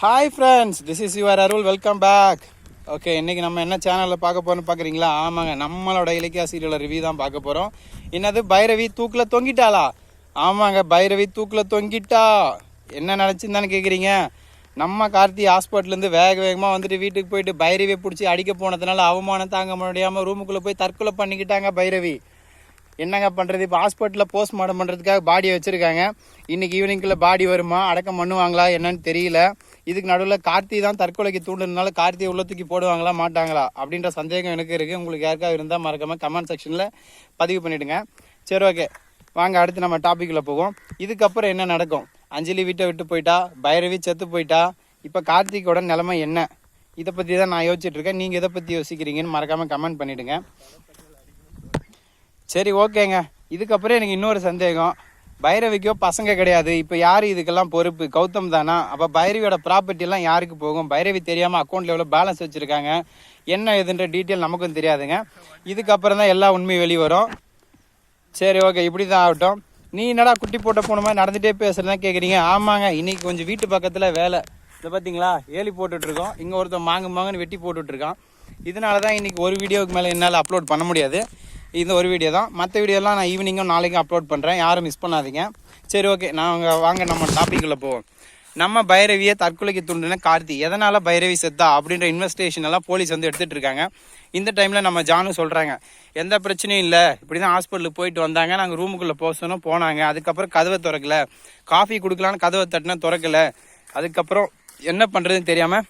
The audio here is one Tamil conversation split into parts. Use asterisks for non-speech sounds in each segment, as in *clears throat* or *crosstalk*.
Hi friends this is your Arul welcome back okay இன்றைக்கி நம்ம என்ன சேனலில் பார்க்க போகிறோம்னு பார்க்குறீங்களா? ஆமாங்க நம்மளோட இலக்கிய சீரியலில் ரிவ்யூ தான் பார்க்க போகிறோம் என்னது பைரவி தூக்கில் தொங்கிட்டாளா? ஆமாங்க பைரவி தூக்கில் தொங்கிட்டா. என்ன நினச்சிருந்தான்னு கேட்குறீங்க நம்ம கார்த்தி ஹாஸ்பிட்டல்லேருந்து வேக வேகமாக வந்துட்டு வீட்டுக்கு போயிட்டு பைரவியை பிடிச்சி அடிக்க போனதுனால அவமானம் தாங்க முடியாமல் ரூமுக்குள்ளே போய் தற்கொலை பண்ணிக்கிட்டாங்க பைரவி. என்னங்க பண்ணுறது இப்போ ஹாஸ்பிட்டலில் போஸ்ட்மார்ட்டம் பண்ணுறதுக்காக பாடியை வச்சுருக்காங்க. இன்றைக்கி ஈவினிங்குள்ளே பாடி வருமா? அடக்கம் பண்ணுவாங்களா? என்னன்னு தெரியல. இதுக்கு நடுவில் கார்த்தி தான் தற்கொலைக்கு தூண்டுனால கார்த்தியை உள்ள தூக்கி போடுவாங்களா மாட்டாங்களா அப்படின்ற சந்தேகம் எனக்கு இருக்குது உங்களுக்கு யாருக்காவது இருந்தால் மறக்காமல் கமெண்ட் செக்ஷனில் பதிவு பண்ணிவிடுங்க சரி ஓகே வாங்க அடுத்து நம்ம டாப்பிக்கில் போவோம். இதுக்கப்புறம் என்ன நடக்கும்? அஞ்சலி வீட்டை விட்டு போயிட்டா? பைரவி செத்து போயிட்டா? இப்போ கார்த்திகோட நிலைமை என்ன? இதை பற்றி தான் நான் யோசிச்சுட்ருக்கேன் நீங்கள் இதை பற்றி யோசிக்கிறீங்கன்னு மறக்காமல் கமெண்ட் பண்ணிவிடுங்க சரி ஓகேங்க இதுக்கப்புறம் எனக்கு இன்னொரு சந்தேகம். பைரவிக்கோ பசங்க கிடையாது. இப்போ யார் இதுக்கெல்லாம் பொறுப்பு? கௌதம் தானா? அப்போ பைரவியோட ப்ராப்பர்ட்டி எல்லாம் யாருக்கு போகும்? பைரவி தெரியாமல் அக்கௌண்ட்ல எவ்வளோ பேலன்ஸ் வச்சுருக்காங்க? என்ன ஏதுன்ற டீட்டெயில் நமக்கும் தெரியாதுங்க. இதுக்கப்புறம் தான் எல்லா உண்மையும் வெளிவரும். சரி ஓகே இப்படி தான் ஆகட்டும். நீ என்னடா குட்டி போட்ட போன மாதிரி நடந்துகிட்டே பேசுகிறதா கேட்குறீங்க ஆமாங்க இன்னைக்கு கொஞ்சம் வீட்டு பக்கத்தில் வேலை. இதை பார்த்தீங்களா? ஏலி போட்டுட்டு இருக்கோம். இங்கே ஒருத்தன் மாங்கு மாங்குன்னு வெட்டி போட்டுட்ருக்கான் இதனால தான் இன்னைக்கு ஒரு வீடியோவுக்கு மேலே என்னால் அப்லோட் பண்ண முடியாது. இந்த ஒரு வீடியோ தான். மற்ற வீடியோலாம் நான் ஈவினிங்கும் நாளைக்கும் அப்லோட் பண்ணுறேன் யாரும் மிஸ் பண்ணாதீங்க. சரி ஓகே நாங்கள் வாங்க நம்ம டாபிக்குள்ளே போவோம். நம்ம பைரவியை தற்கொலைக்கு தூண்டின கார்த்தி. எதனால் பைரவி செத்தா? அப்படின்ற இன்வெஸ்டிகேஷன் எல்லாம் போலீஸ் வந்து எடுத்துகிட்டு இருக்காங்க. இந்த டைமில் நம்ம ஜானு சொல்கிறாங்க எந்த பிரச்சனையும் இல்லை. இப்படி தான் ஹாஸ்பிட்டலுக்கு போயிட்டு வந்தாங்க. நாங்கள் ரூமுக்குள்ளே போக சொன்னோம் போனாங்க. அதுக்கப்புறம் கதவை திறக்கல. காஃபி கொடுக்கலான்னு கதவை தட்டினா திறக்கல. அதுக்கப்புறம் என்ன பண்ணுறதுன்னு தெரியாமல்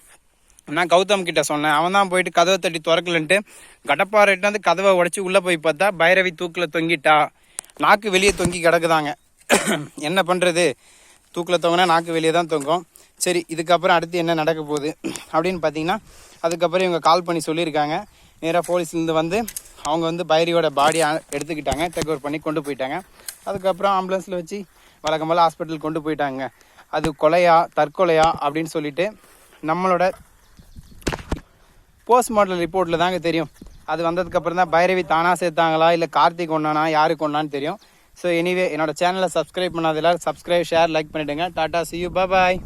நான் கௌதம் கிட்ட சொன்னேன். அவன் தான் போயிட்டு கதவை தட்டி திறக்கலன்ட்டு கடப்பாறைட்டு வந்து கதவை உடச்சி உள்ளே போய் பார்த்தா பைரவி தூக்கில் தொங்கிட்டா. நாக்கு வெளியே தொங்கி கிடக்குதாங்க. *clears throat* என்ன பண்ணுறது தூக்கில் தொங்கினா நாக்கு வெளியே தான் தொங்கும். சரி இதுக்கப்புறம் அடுத்து என்ன நடக்க போகுது? *clears throat* அப்படின்னு பார்த்தீங்கன்னா அதுக்கப்புறம் இவங்க கால் பண்ணி சொல்லியிருக்காங்க. நேராக போலீஸ்லேருந்து வந்து அவங்க வந்து பைரியோட பாடியை எடுத்துக்கிட்டாங்க. டேக் ஓவர் பண்ணி கொண்டு போயிட்டாங்க. அதுக்கப்புறம் ஆம்புலன்ஸில் வச்சு வழக்கம் போல் ஹாஸ்பிட்டல் கொண்டு போயிட்டாங்க. அது கொலையா தற்கொலையா அப்படின்னு சொல்லிட்டு நம்மளோட போஸ்ட்மார்ட்டம் ரிப்போர்ட்டில் தாங்க தெரியும். அது வந்ததுக்கப்புறம் தான் பைரவி தானாக சேர்த்தாங்களா இல்லை கார்த்திக் ஒன்றானா யாரு கொண்டான்னு தெரியும். ஸோ எனிவே என்னோட சேனலை சப்ஸ்கிரைப் பண்ணாத எல்லாரும் சப்ஸ்கிரைப் ஷேர் லைக் பண்ணிவிடுங்க டாட்டா சி யூ பாய்